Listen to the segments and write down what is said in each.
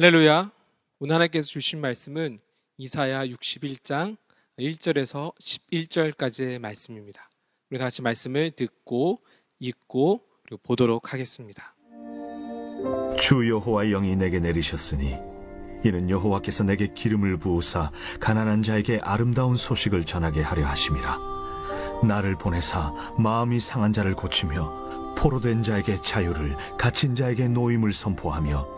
할렐루야. 오늘 하나님께서 주신 말씀은 이사야 61장 1절에서 11절까지의 말씀입니다. 우리 다 같이 말씀을 듣고 읽고 그리고 보도록 하겠습니다. 주 여호와의 영이 내게 내리셨으니 이는 여호와께서 내게 기름을 부으사 가난한 자에게 아름다운 소식을 전하게 하려 하심이라 나를 보내사 마음이 상한 자를 고치며 포로된 자에게 자유를 갇힌 자에게 노임을 선포하며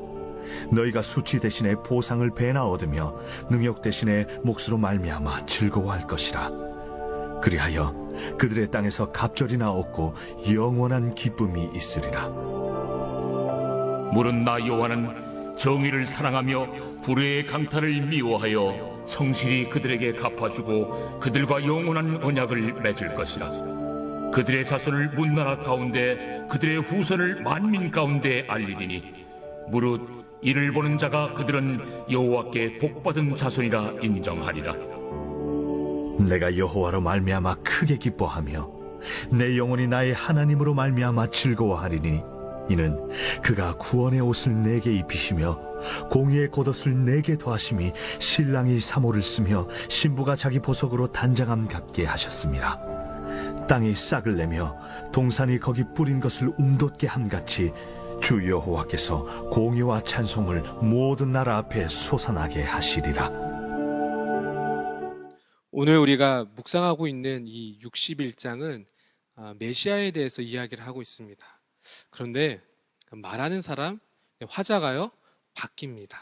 너희가 수치 대신에 보상을 배나 얻으며 능욕 대신에 몫으로 말미암아 즐거워할 것이라. 그리하여 그들의 땅에서 갑절이나 얻고 영원한 기쁨이 있으리라. 물은 나 여호와는 정의를 사랑하며 불의의 강탈을 미워하여 성실히 그들에게 갚아주고 그들과 영원한 언약을 맺을 것이라. 그들의 자손을 문나라 가운데 그들의 후손을 만민 가운데 알리리니 무릇 이를 보는 자가 그들은 여호와께 복받은 자손이라 인정하리라 내가 여호와로 말미암아 크게 기뻐하며 내 영혼이 나의 하나님으로 말미암아 즐거워하리니 이는 그가 구원의 옷을 내게 입히시며 공의의 겉옷을 내게 더하심이 신랑이 사모를 쓰며 신부가 자기 보석으로 단장함 같게 하셨습니다. 땅이 싹을 내며 동산이 거기 뿌린 것을 움돋게 함같이 주 여호와께서 공의와 찬송을 모든 나라 앞에 솟아나게 하시리라. 오늘 우리가 묵상하고 있는 이 61장은 아, 메시아에 대해서 이야기를 하고 있습니다. 그런데 말하는 사람 화자가요 바뀝니다.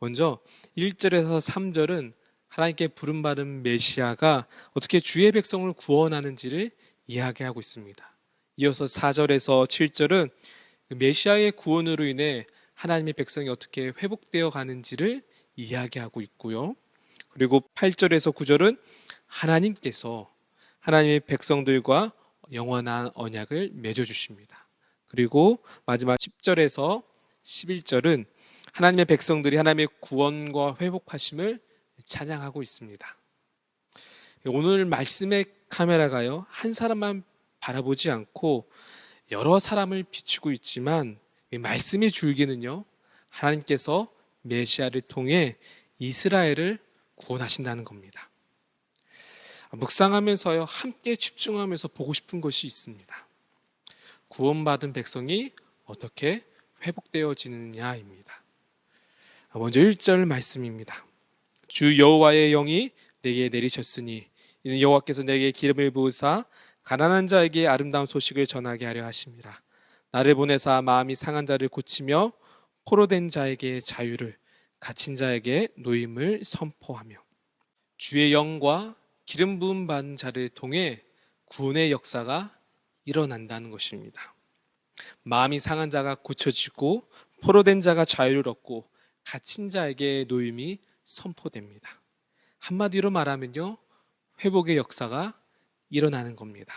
먼저 1절에서 3절은 하나님께 부름받은 메시아가 어떻게 주의 백성을 구원하는지를 이야기하고 있습니다. 이어서 4절에서 7절은 메시아의 구원으로 인해 하나님의 백성이 어떻게 회복되어 가는지를 이야기하고 있고요. 그리고 8절에서 9절은 하나님께서 하나님의 백성들과 영원한 언약을 맺어 주십니다. 그리고 마지막 10절에서 11절은 하나님의 백성들이 하나님의 구원과 회복하심을 찬양하고 있습니다. 오늘 말씀의 카메라가요, 한 사람만 바라보지 않고 여러 사람을 비추고 있지만 이 말씀의 줄기는요, 하나님께서 메시아를 통해 이스라엘을 구원하신다는 겁니다. 묵상하면서요, 함께 집중하면서 보고 싶은 것이 있습니다. 구원받은 백성이 어떻게 회복되어지느냐입니다. 먼저 1절 말씀입니다. 주 여호와의 영이 내게 내리셨으니 이는 여호와께서 내게 기름을 부으사 가난한 자에게 아름다운 소식을 전하게 하려 하심이라. 나를 보내사 마음이 상한 자를 고치며 포로 된 자에게 자유를 갇힌 자에게 노임을 선포하며 주의 영과 기름 부음 받은 자를 통해 구원의 역사가 일어난다는 것입니다. 마음이 상한 자가 고쳐지고 포로된 자가 자유를 얻고 갇힌 자에게 노임이 선포됩니다. 한마디로 말하면요. 회복의 역사가 일어나는 겁니다.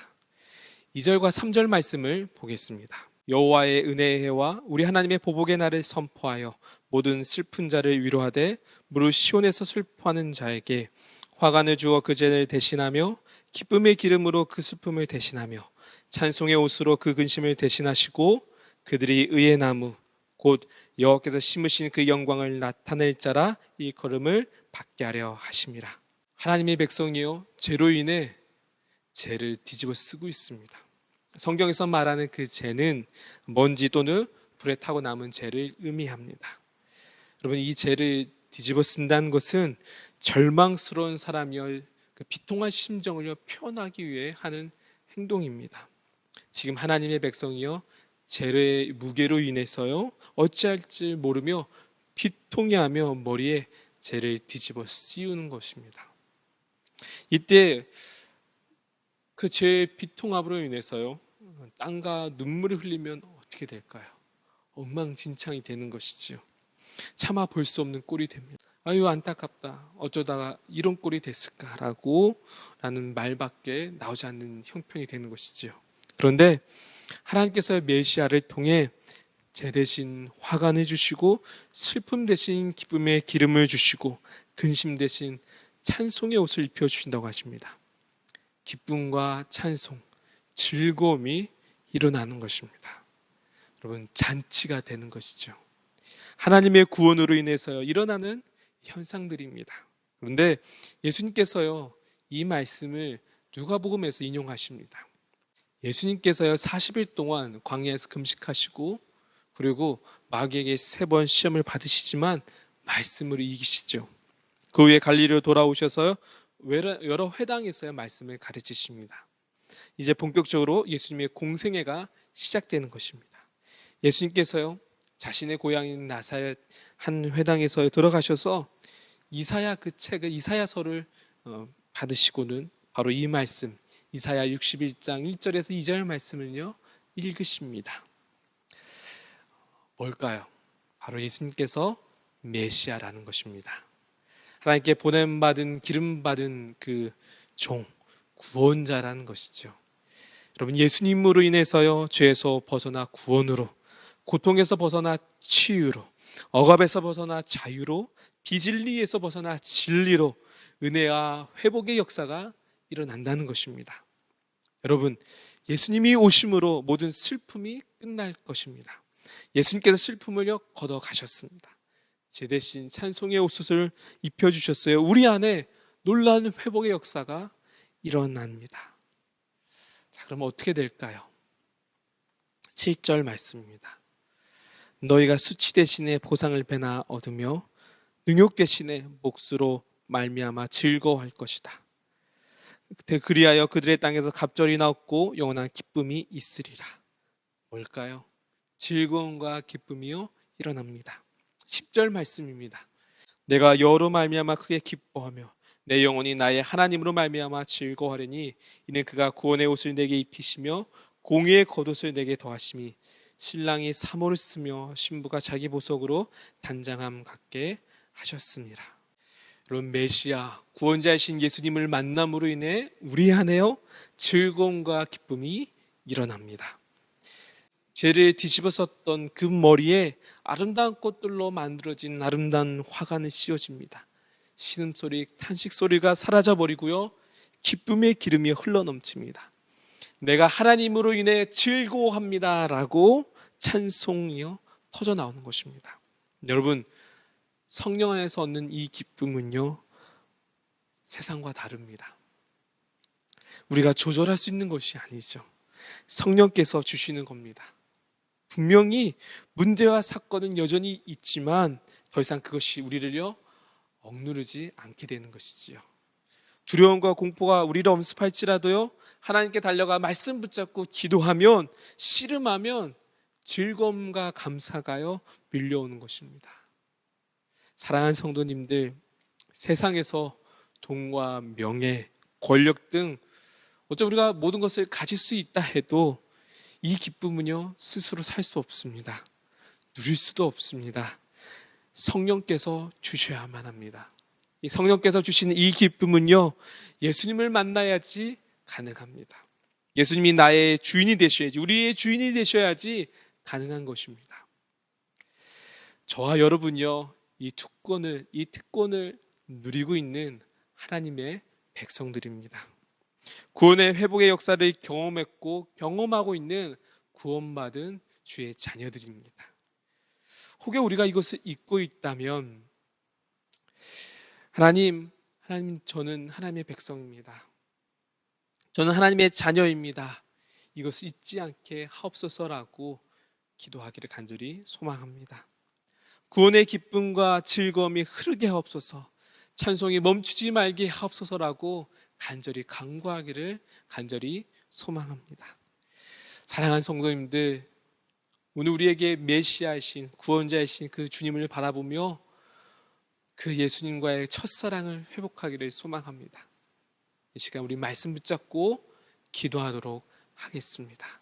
2절과 3절 말씀을 보겠습니다. 여호와의 은혜의 해와 우리 하나님의 보복의 날을 선포하여 모든 슬픈 자를 위로하되 무릇 시온에서 슬퍼하는 자에게 화관을 주어 그 죄를 대신하며 기쁨의 기름으로 그 슬픔을 대신하며 찬송의 옷으로 그 근심을 대신하시고 그들이 의의 나무 곧 여호와께서 심으신 그 영광을 나타낼 자라 이 걸음을 받게 하려 하심이라. 하나님의 백성이요 죄로 인해 죄를 뒤집어 쓰고 있습니다. 성경에서 말하는 그 죄는 먼지 또는 불에 타고 남은 죄를 의미합니다. 여러분 이 죄를 뒤집어 쓴다는 것은 절망스러운 사람이여 그 비통한 심정을 표현하기 위해 하는 행동입니다. 지금 하나님의 백성이여 죄의 무게로 인해서요 어찌할지 모르며 비통해하며 머리에 죄를 뒤집어 씌우는 것입니다. 이때 그 죄의 비통함으로 인해서요 땅과 눈물을 흘리면 어떻게 될까요? 엉망진창이 되는 것이지요. 참아 볼 수 없는 꼴이 됩니다. 아유 안타깝다. 어쩌다가 이런 꼴이 됐을까라고 라는 말밖에 나오지 않는 형편이 되는 것이지요. 그런데 하나님께서 메시아를 통해 제 대신 화가 내주시고 슬픔 대신 기쁨의 기름을 주시고 근심 대신 찬송의 옷을 입혀 주신다고 하십니다. 기쁨과 찬송, 즐거움이 일어나는 것입니다. 여러분 잔치가 되는 것이죠. 하나님의 구원으로 인해서 일어나는 현상들입니다. 그런데 예수님께서요 이 말씀을 누가복음에서 인용하십니다. 예수님께서요 40일 동안 광야에서 금식하시고 그리고 마귀에게 세 번 시험을 받으시지만 말씀으로 이기시죠. 그 후에 갈리로 돌아오셔서요 여러 회당에서의 말씀을 가르치십니다. 이제 본격적으로 예수님의 공생애가 시작되는 것입니다. 예수님께서요 자신의 고향인 나사렛 한 회당에서 들어가셔서 이사야 그 책을 이사야서를 어, 받으시고는 바로 이 말씀 이사야 61장 1절에서 2절 말씀을요 읽으십니다. 뭘까요? 바로 예수님께서 메시아라는 것입니다. 하나님께 보냄 받은 기름 받은 그 종 구원자라는 것이죠. 여러분 예수님으로 인해서요 죄에서 벗어나 구원으로 고통에서 벗어나 치유로 억압에서 벗어나 자유로 비진리에서 벗어나 진리로 은혜와 회복의 역사가 일어난다는 것입니다. 여러분 예수님이 오심으로 모든 슬픔이 끝날 것입니다. 예수님께서 슬픔을요 걷어 가셨습니다. 제 대신 찬송의 옷을 입혀 주셨어요. 우리 안에 놀라운 회복의 역사가 일어납니다. 자, 그럼 어떻게 될까요? 7절 말씀입니다. 너희가 수치 대신에 보상을 배나 얻으며 능욕 대신에 몫으로 말미암아 즐거워할 것이다. 그때 그리하여 그들의 땅에서 갑절이 나옵고 영원한 기쁨이 있으리라. 뭘까요? 즐거움과 기쁨이요 일어납니다. 10절 말씀입니다. 내가 여로 말미암아 크게 기뻐하며 내 영혼이 나의 하나님으로 말미암아 즐거워하려니 이는 그가 구원의 옷을 내게 입히시며 공의의 겉옷을 내게 더하심이 신랑이 사모를 쓰며 신부가 자기 보석으로 단장함 같게 하셨습니다. 여러분 메시아 구원자이신 예수님을 만남으로 인해 우리 안에요 즐거움과 기쁨이 일어납니다. 죄를 뒤집어 썼던 그 머리에 아름다운 꽃들로 만들어진 아름다운 화관을 씌워집니다. 신음소리, 탄식소리가 사라져 버리고요. 기쁨의 기름이 흘러넘칩니다. 내가 하나님으로 인해 즐거워합니다 라고 찬송이요 터져 나오는 것입니다. 여러분 성령 안에서 얻는 이 기쁨은요 세상과 다릅니다. 우리가 조절할 수 있는 것이 아니죠. 성령께서 주시는 겁니다. 분명히 문제와 사건은 여전히 있지만 더 이상 그것이 우리를요 억누르지 않게 되는 것이지요. 두려움과 공포가 우리를 엄습할지라도요 하나님께 달려가 말씀 붙잡고 기도하면 씨름하면 즐거움과 감사가요 밀려오는 것입니다. 사랑하는 성도님들 세상에서 돈과 명예, 권력 등 어쩌 우리가 모든 것을 가질 수 있다 해도 이 기쁨은요 스스로 살 수 없습니다. 누릴 수도 없습니다. 성령께서 주셔야만 합니다. 이 성령께서 주시는 이 기쁨은요 예수님을 만나야지 가능합니다. 예수님이 나의 주인이 되셔야지 우리의 주인이 되셔야지 가능한 것입니다. 저와 여러분요 이 특권을 이 특권을 누리고 있는 하나님의 백성들입니다. 구원의 회복의 역사를 경험했고 경험하고 있는 구원받은 주의 자녀들입니다. 혹여 우리가 이것을 잊고 있다면 하나님, 하나님 저는 하나님의 백성입니다. 저는 하나님의 자녀입니다. 이것을 잊지 않게 하옵소서라고 기도하기를 간절히 소망합니다. 구원의 기쁨과 즐거움이 흐르게 하옵소서. 찬송이 멈추지 말게 하옵소서라고 간절히 간구하기를 간절히 소망합니다. 사랑하는 성도님들, 오늘 우리에게 메시아이신 구원자이신 그 주님을 바라보며 그 예수님과의 첫사랑을 회복하기를 소망합니다. 이 시간 우리 말씀 붙잡고 기도하도록 하겠습니다.